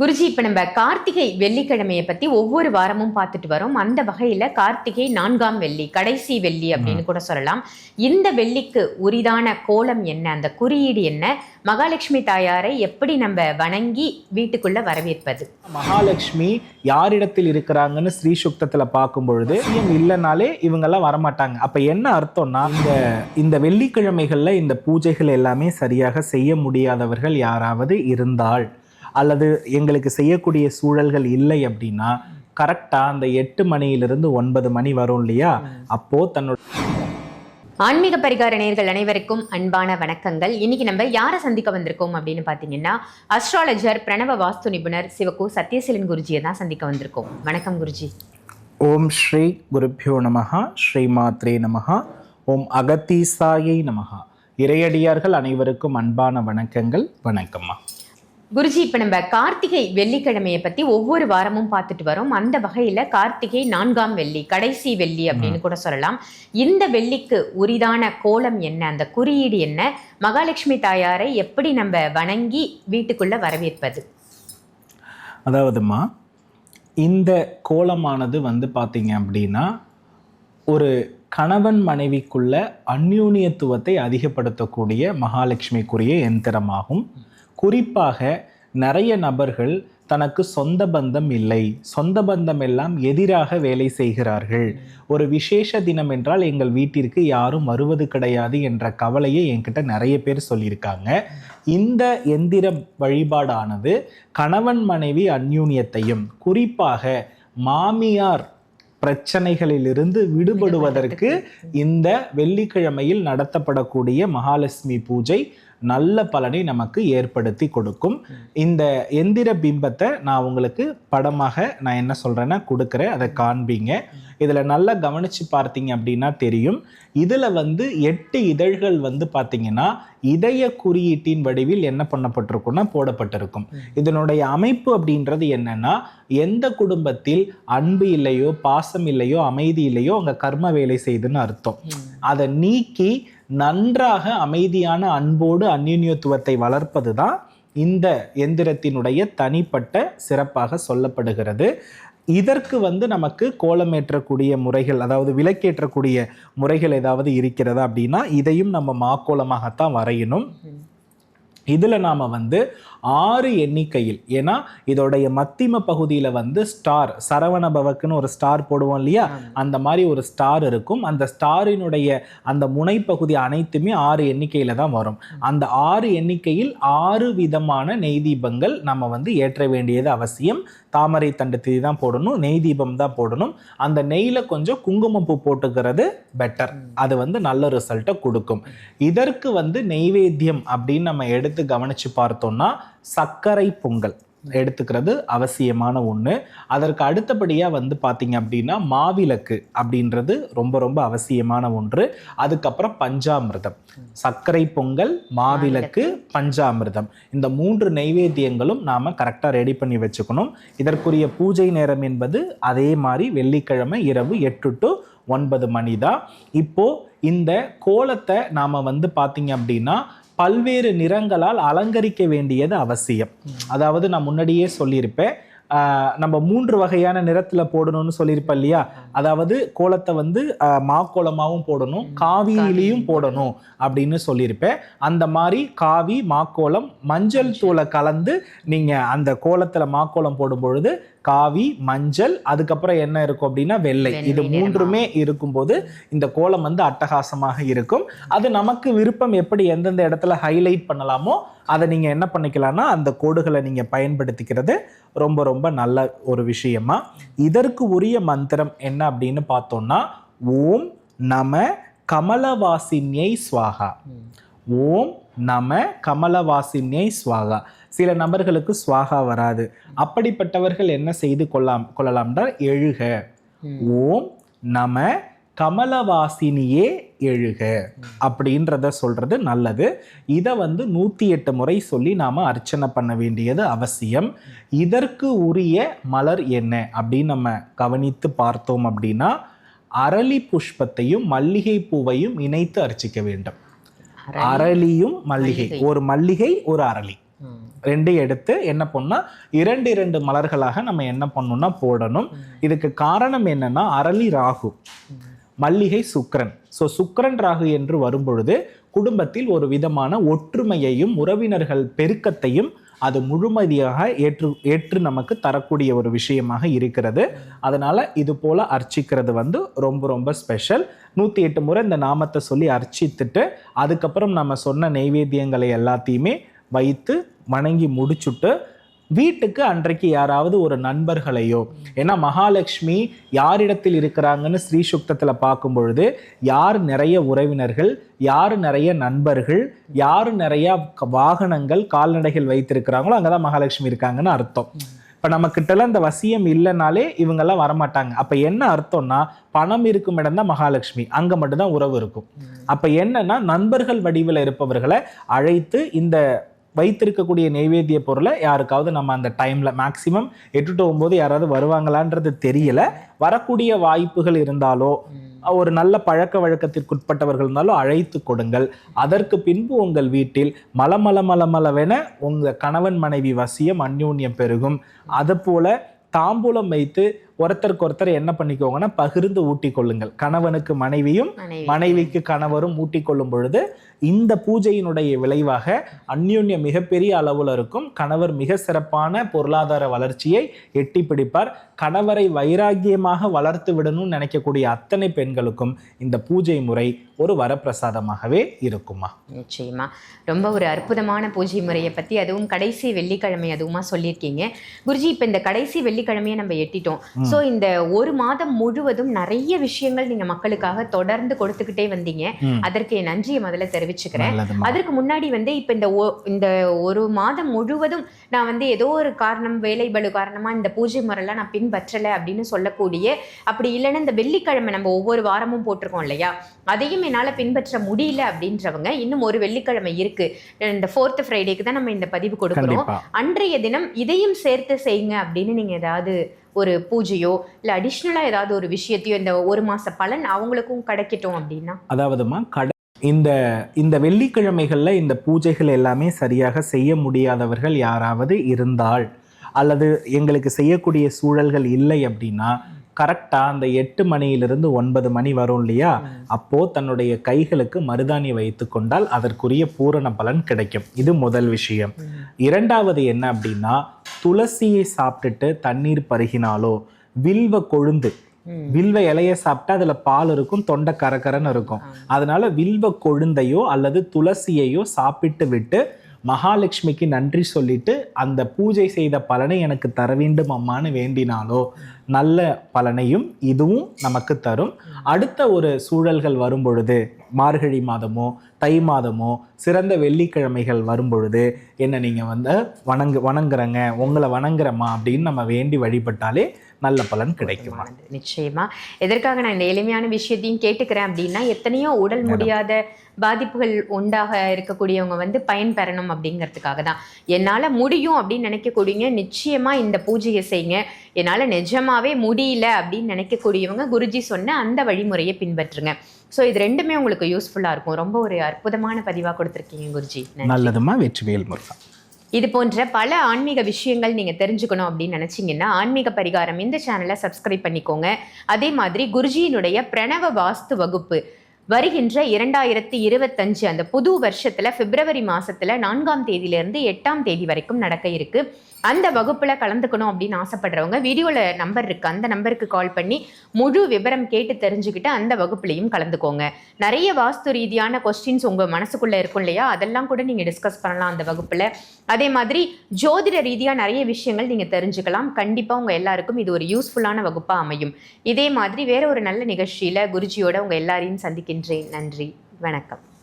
குருஜி இப்ப நம்ம கார்த்திகை வெள்ளிக்கிழமையை பத்தி ஒவ்வொரு வாரமும் பார்த்துட்டு வரோம். அந்த வகையில கார்த்திகை நான்காம் வெள்ளி கடைசி வெள்ளி அப்படின்னு கூட சொல்லலாம். இந்த வெள்ளிக்கு உரிதான கோலம் என்ன? அந்த குறியீடு என்ன? மகாலட்சுமி தாயாரை எப்படி நம்ம வணங்கி வீட்டுக்குள்ள வரவேற்பது? மகாலட்சுமி யாரிடத்தில் இருக்கிறாங்கன்னு ஸ்ரீ சுக்தத்துல பார்க்கும் பொழுது இவங்க இல்லைனாலே இவங்கெல்லாம் வரமாட்டாங்க. அப்ப என்ன அர்த்தம்னா இந்த இந்த வெள்ளிக்கிழமைகள்ல இந்த பூஜைகள் எல்லாமே சரியாக செய்ய முடியாதவர்கள் யாராவது இருந்தால் அல்லது எங்களுக்கு செய்யக்கூடிய சூழல்கள் இல்லை அப்படின்னா கரெக்டா அந்த எட்டு மணியிலிருந்து ஒன்பது மணி வரும் இல்லையா? அப்போ தன்னோட ஆன்மீக பரிகார நேயர்கள் அனைவருக்கும் அன்பான வணக்கங்கள். இன்னைக்கு நம்ம யாரை சந்திக்க வந்திருக்கோம் அப்படின்னு பார்த்தீங்கன்னா அஸ்ட்ராலஜர் பிரணவ வாஸ்து நிபுணர் சிவகு சத்யசீலன் குருஜியை தான் சந்திக்க வந்திருக்கோம். வணக்கம் குருஜி. ஓம் ஸ்ரீ குருப்பியோ நமஹா ஸ்ரீ மாத்ரே நமஹா ஓம் அகத்தீசாயை நமஹா. இறையடியார்கள் அனைவருக்கும் அன்பான வணக்கங்கள். வணக்கம்மா குருஜி இப்ப நம்ம கார்த்திகை வெள்ளிக்கிழமையை பத்தி ஒவ்வொரு வாரமும் பார்த்துட்டு வரோம். அந்த வகையில கார்த்திகை நான்காம் வெள்ளி கடைசி வெள்ளி அப்படின்னு கூட சொல்லலாம். இந்த வெள்ளிக்கு உரிதான கோலம் என்ன? அந்த குறியீடு என்ன? மகாலட்சுமி தாயாரை எப்படி நம்ம வணங்கி வீட்டுக்குள்ள வரவேற்பது? அதாவதுமா இந்த கோலமானது வந்து பார்த்தீங்க அப்படின்னா ஒரு கணவன் மனைவிக்குள்ள அந்யூன்யத்துவத்தை அதிகப்படுத்தக்கூடிய மகாலட்சுமிக்குரிய எந்திரமாகும். குறிப்பாக நிறைய நபர்கள் தனக்கு சொந்த பந்தம் இல்லை. சொந்த பந்தம் எல்லாம் எதிராக வேலை செய்கிறார்கள். ஒரு விசேஷ தினம் என்றால் எங்கள் வீட்டிற்கு யாரும் வருவது கிடையாது என்ற கவலையை என்கிட்ட நிறைய பேர் சொல்லியிருக்காங்க. இந்த எந்திர வழிபாடானது கணவன் மனைவி அந்யூன்யத்தையும் குறிப்பாக மாமியார் பிரச்சனைகளிலிருந்து விடுபடுவதற்கு இந்த வெள்ளிக்கிழமையில் நடத்தப்படக்கூடிய மகாலட்சுமி பூஜை நல்ல பலனை நமக்கு ஏற்படுத்தி கொடுக்கும். இந்த எந்திர பிம்பத்தை நான் உங்களுக்கு படமாக நான் என்ன சொல்கிறேன்னா கொடுக்குறேன். அதை காண்பீங்க. இதில் நல்லா கவனித்து பார்த்தீங்க அப்படின்னா தெரியும். இதில் வந்து எட்டு இதழ்கள் வந்து பார்த்தீங்கன்னா இதய குறியீட்டின் வடிவில் என்ன பண்ணப்பட்டிருக்கும்னா போடப்பட்டிருக்கும். இதனுடைய அமைப்பு அப்படின்றது என்னன்னா எந்த குடும்பத்தில் அன்பு இல்லையோ பாசம் இல்லையோ அமைதி இல்லையோ அங்கே கர்ம வேலை செய்துன்னு அர்த்தம். அதை நீக்கி நன்றாக அமைதியான அன்போடு அந்யுன்யத்துவத்தை வளர்ப்பது தான் இந்த எந்திரத்தினுடைய தனிப்பட்ட சிறப்பாக சொல்லப்படுகிறது. இதற்கு வந்து நமக்கு கோலமேற்றக்கூடிய முறைகள் அதாவது விளக்கேற்றக்கூடிய முறைகள் ஏதாவது இருக்கிறதா அப்படின்னா இதையும் நம்ம மாக்கோலமாகத்தான் வரையணும். இதில் நாம் வந்து ஆறு எண்ணிக்கையில். ஏன்னா இதோடைய மத்திம பகுதியில் வந்து ஸ்டார் சரவண பவக்குன்னு ஒரு ஸ்டார் போடுவோம் இல்லையா? அந்த மாதிரி ஒரு ஸ்டார் இருக்கும். அந்த ஸ்டாரினுடைய அந்த முனைப்பகுதி அனைத்துமே ஆறு எண்ணிக்கையில் தான் வரும். அந்த ஆறு எண்ணிக்கையில் ஆறு விதமான நெய் தீபங்கள் நம்ம வந்து ஏற்ற வேண்டியது அவசியம். தாமரை தண்டு திரி தான் போடணும் நெய் தீபம் தான் போடணும். அந்த நெய்யில் கொஞ்சம் குங்குமப்பூ போட்டுக்கிறது பெட்டர் அது வந்து நல்ல ரிசல்ட்டை கொடுக்கும். இதற்கு வந்து நெய்வேத்தியம் அப்படின்னு நம்ம எடுத்து கவனிச்சு பார்த்தோம்னா சர்க்கரை பொங்கல் எடுத்துக்கிறது அவசியமான ஒன்று அதற்கு அடுத்தபடியாக வந்து பார்த்தீங்க அப்படின்னா மாவிளக்கு அப்படின்றது ரொம்ப ரொம்ப அவசியமான ஒன்று. அதுக்கப்புறம் பஞ்சாமிர்தம். சர்க்கரை பொங்கல் மாவிளக்கு பஞ்சாமிர்தம். இந்த மூன்று நைவேத்தியங்களும் நாம் கரெக்டாக ரெடி பண்ணி வச்சுக்கணும். இதற்குரிய பூஜை நேரம் என்பது அதே மாதிரி வெள்ளிக்கிழமை இரவு எட்டு டு ஒன்பது மணி தான் இப்போ இந்த கோலத்தை நாம் வந்து பார்த்தீங்க அப்படின்னா பல்வேறு நிறங்களால் அலங்கரிக்க வேண்டியது அவசியம். அதாவது நான் முன்னாடியே சொல்லியிருப்பேன். நம்ம மூன்று வகையான நிறத்தில் போடணும்னு சொல்லியிருப்பேன் இல்லையா? அதாவது கோலத்தை வந்து ஆஹ் மாக்கோலமாவும் போடணும் காவியிலையும் போடணும் அப்படின்னு சொல்லியிருப்பேன். அந்த மாதிரி காவி மாக்கோலம் மஞ்சள் தூளை கலந்து நீங்க அந்த கோலத்துல மாக்கோலம் போடும் பொழுது காவி மஞ்சள் அதுக்கப்புறம் என்ன இருக்கும் அப்படின்னா வெள்ளை. இது. மூன்றுமே இருக்கும்போது இந்த கோலம் வந்து அட்டகாசமாக இருக்கும். அது நமக்கு விருப்பம் எப்படி எந்தெந்த இடத்துல ஹைலைட் பண்ணலாமோ அதை நீங்கள் என்ன பண்ணிக்கலாம்னா அந்த கோடுகளை நீங்கள் பயன்படுத்திக்கிறது ரொம்ப ரொம்ப நல்ல ஒரு விஷயமா. இதற்கு உரிய மந்திரம் என்ன அப்படின்னு பார்த்தோம்னா ஓம் நம கமலவாசின்யை ஸ்வாகா ஓம் நம கமலவாசின்யை ஸ்வாகா சில நபர்களுக்கு ஸ்வாகா வராது. அப்படிப்பட்டவர்கள் என்ன செய்து கொள்ளலாம் கொள்ளலாம்னா எழுக. ஓம் நம கமலவாசினியே எழுக அப்படின்றத சொல்றது நல்லது. இதை வந்து நூற்றி எட்டு முறை சொல்லி நாம் அர்ச்சனை பண்ண வேண்டியது அவசியம். இதற்கு உரிய மலர் என்ன அப்படின்னு நம்ம கவனித்து பார்த்தோம் அப்படின்னா அரளி புஷ்பத்தையும் மல்லிகை பூவையும் இணைத்து அர்ச்சிக்க வேண்டும். அரளியும் மல்லிகை. ஒரு மல்லிகை ஒரு அரளி. ரெண்டு எடுத்து என்ன பண்ணா இரண்டு இரண்டு மலர்களாக நம்ம என்ன பண்ணணும்னா போடணும். இதுக்கு காரணம் என்னன்னா அரளி ராகு. மல்லிகை சுக்ரன் ஸோ சுக்ரன் ராகு என்று வரும்பொழுது குடும்பத்தில் ஒரு விதமான ஒற்றுமையையும் உறவினர்கள் பெருக்கத்தையும் அது முழுமதியாக ஏற்று ஏற்று நமக்கு தரக்கூடிய ஒரு விஷயமாக இருக்கிறது. அதனால் இது போல் அர்ச்சிக்கிறது வந்து ரொம்ப ரொம்ப ஸ்பெஷல் நூற்றி எட்டு முறை இந்த நாமத்தை சொல்லி அர்ச்சித்துட்டு அதுக்கப்புறம் நம்ம சொன்ன நெய்வேத்தியங்களை எல்லாத்தையுமே வைத்து வணங்கி முடிச்சுட்டு வீட்டுக்கு அன்றைக்கு யாராவது ஒரு நண்பர்களையோ ஏன்னா மகாலட்சுமி யாரிடத்தில் இருக்கிறாங்கன்னு ஸ்ரீ சுக்தத்தில் பார்க்கும் பொழுது யார் நிறைய உறவினர்கள் யார் நிறைய நண்பர்கள் யார் நிறைய வாகனங்கள் கால்நடைகள் வைத்திருக்கிறாங்களோ அங்கே தான் மகாலட்சுமி இருக்காங்கன்னு அர்த்தம். இப்போ நம்ம கிட்டலாம் இந்த வசியம் இல்லைனாலே இவங்கெல்லாம் வரமாட்டாங்க. அப்போ என்ன அர்த்தம்னா பணம் இருக்கும் இடம் தான் மகாலட்சுமி. அங்கே மட்டும்தான் உறவு இருக்கும். அப்போ என்னன்னா நண்பர்கள் வடிவில் இருப்பவர்களை அழைத்து இந்த வைத்திருக்கக்கூடிய நெய்வேத்திய பொருளை யாருக்காவது நம்ம அந்த டைம்ல மேக்சிமம் எட்டு டு ஒன்பது யாராவது வருவாங்களான்றது தெரியல. வரக்கூடிய வாய்ப்புகள் இருந்தாலோ ஒரு நல்ல பழக்க வழக்கத்திற்குட்பட்டவர்கள் இருந்தாலும் அழைத்து கொடுங்கள். அதற்கு பின்பு உங்கள் வீட்டில் மலமல மலமளவென உங்க கணவன் மனைவி வசியம் அந்யோன்யம் பெருகும். அது போல தாம்பூலம் வைத்து ஒருத்தருக்கு ஒருத்தர் என்ன பண்ணிக்கோங்கன்னா பகிர்ந்து ஊட்டிக் கொள்ளுங்கள் கணவனுக்கு மனைவியும் மனைவி. மனைவிக்கு கணவரும் ஊட்டிக் கொள்ளும் பொழுது இந்த பூஜையினுடைய விளைவாக அந்யோன்யம் மிகப்பெரிய அளவில் இருக்கும் கணவர் மிக சிறப்பான பொருளாதார வளர்ச்சியை எட்டி பிடிப்பார். கணவரை வைராக்கியமாக வளர்த்து விடணும்னு நினைக்கக்கூடிய அத்தனை பெண்களுக்கும் இந்த பூஜை முறை ஒரு வரப்பிரசாதமாகவே இருக்குமா? நிச்சயமா. ரொம்ப ஒரு அற்புதமான பூஜை முறையை பத்தி அதுவும் கடைசி வெள்ளிக்கிழமை அதுவுமா சொல்லியிருக்கீங்க. குருஜி இப்ப இந்த கடைசி வெள்ளிக்கிழமையை நம்ம எட்டிட்டோம். சோ இந்த ஒரு மாதம் முழுவதும் நிறைய விஷயங்கள் நீங்க மக்களுக்காக தொடர்ந்து கொடுத்துக்கிட்டே வந்தீங்க. அதற்கு என் நன்றியை முதல்ல தெரிவிச்சுக்கிறேன். அதற்கு முன்னாடி வந்து இப்ப இந்த இந்த ஒரு மாதம் முழுவதும் நான் வந்து ஏதோ ஒரு காரணம் வேலை பளு காரணமா இந்த பூஜை முறையெல்லாம் நான் பின்பற்றல அப்படின்னு சொல்லக்கூடிய அப்படி இல்லைன்னா இந்த வெள்ளிக்கிழமை நம்ம ஒவ்வொரு வாரமும் போட்டிருக்கோம் இல்லையா? அதையும் என்னால பின்பற்ற முடியல அப்படின்றவங்க இன்னும் ஒரு வெள்ளிக்கிழமை இருக்கு. இந்த ஃபோர்த் ஃப்ரைடேக்கு தான் நம்ம இந்த பதிவு கொடுக்குறோம். அன்றைய தினம் இதையும் சேர்த்து செய்யுங்க அப்படின்னு நீங்க ஏதாவது ஒரு பூஜையோ இல்ல அடிஷ்னலா ஏதாவது ஒரு விஷயத்தையோ இந்த ஒரு மாச பலன் அவங்களுக்கும் கிடைக்கட்டும் அப்படின்னா? அதாவதுமா கட இந்த இந்த வெள்ளிக்கிழமைகள்ல இந்த பூஜைகள் எல்லாமே சரியாக செய்ய முடியாதவர்கள் யாராவது இருந்தால் அல்லது எங்களுக்கு செய்யக்கூடிய சூழல்கள் இல்லை அப்படின்னா கரெக்டா அந்த எட்டு மணியிலிருந்து ஒன்பது மணி வரும் இல்லையா? அப்போ தன்னுடைய கைகளுக்கு மருதாணி வைத்து கொண்டால் அதற்குரிய பூரண பலன் கிடைக்கும். இது முதல் விஷயம். இரண்டாவது என்ன அப்படின்னா துளசியை சாப்பிட்டுட்டு தண்ணீர் பருகினாலோ வில்வ கொழுந்து. வில்வ இலைய சாப்பிட்டா அதுல பால் இருக்கும் தொண்டை கரகரன்னு இருக்கும். அதனால வில்வ கொழுந்தையோ அல்லது துளசியையோ சாப்பிட்டு விட்டு மகாலட்சுமிக்கு நன்றி சொல்லிட்டு அந்த பூஜை செய்த பலனை எனக்கு தர வேண்டும் அம்மான்னு வேண்டினாலோ நல்ல பலனையும் இதுவும் நமக்கு தரும். அடுத்த ஒரு சூழல்கள் வரும் பொழுது மார்கழி மாதமோ தை மாதமோ சிறந்த வெள்ளிக்கிழமைகள் வரும் பொழுது என்ன நீங்க வந்து வணங்கு வணங்குறங்க உங்களை வணங்குறம்மா அப்படின்னு நம்ம வேண்டி வழிபட்டாலே நல்ல பலன் கிடைக்குமா. நிச்சயமா எதற்காக நான் இந்த எளிமையான விஷயத்தையும் கேட்டுக்கிறேன் அப்படின்னா எத்தனையோ உடல் முடியாத பாதிப்புகள் உண்டாக இருக்கக்கூடியவங்க வந்து பயன்பெறணும் அப்படிங்கிறதுக்காக தான். என்னால முடியும் அப்படின்னு நினைக்கக்கூடியவங்க நிச்சயமா இந்த பூஜையை செய்யுங்க. என்னால நிஜமாவே முடியல அப்படின்னு நினைக்கக்கூடியவங்க குருஜி சொன்ன அந்த வழிமுறையை பின்பற்றுங்க. ஸோ இது ரெண்டுமே உங்களுக்கு யூஸ்ஃபுல்லா இருக்கும். ரொம்ப ஒரு அற்புதமான பதிவா கொடுத்துருக்கீங்க குருஜி. நல்லதுமா வெற்றிவேல் முருகா? இது போன்ற பல ஆன்மீக விஷயங்கள் நீங்க தெரிஞ்சுக்கணும் அப்படின்னு நினைச்சீங்கன்னா ஆன்மீக பரிகாரம் இந்த சேனலை சப்ஸ்கிரைப் பண்ணிக்கோங்க. அதே மாதிரி குருஜியினுடைய பிரணவ வாஸ்து வகுப்பு வருகின்ற இரண்டாயிரத்தி இருபத்தஞ்சு அந்த புது வருஷத்துல பிப்ரவரி மாசத்துல நான்காம் தேதியிலிருந்து எட்டாம் தேதி வரைக்கும் நடக்க இருக்கு. அந்த வகுப்பில் கலந்துக்கணும் அப்படின்னு ஆசைப்படுறவங்க வீடியோவில் நம்பர் இருக்குது அந்த நம்பருக்கு கால் பண்ணி முழு விவரம் கேட்டு தெரிஞ்சுக்கிட்டு அந்த வகுப்புலையும் கலந்துக்கோங்க. நிறைய வாஸ்து ரீதியான கொஸ்டின்ஸ் உங்கள் மனசுக்குள்ளே இருக்கும் இல்லையா? அதெல்லாம் கூட நீங்கள் டிஸ்கஸ் பண்ணலாம் அந்த வகுப்பில். அதே மாதிரி ஜோதிட ரீதியாக நிறைய விஷயங்கள் நீங்கள் தெரிஞ்சுக்கலாம். கண்டிப்பாக உங்கள் எல்லாருக்கும் இது ஒரு யூஸ்ஃபுல்லான வகுப்பாக அமையும். இதே மாதிரி வேற ஒரு நல்ல நிகழ்ச்சியில் குருஜியோட உங்கள் எல்லாரையும் சந்திக்கின்றேன். நன்றி. வணக்கம்.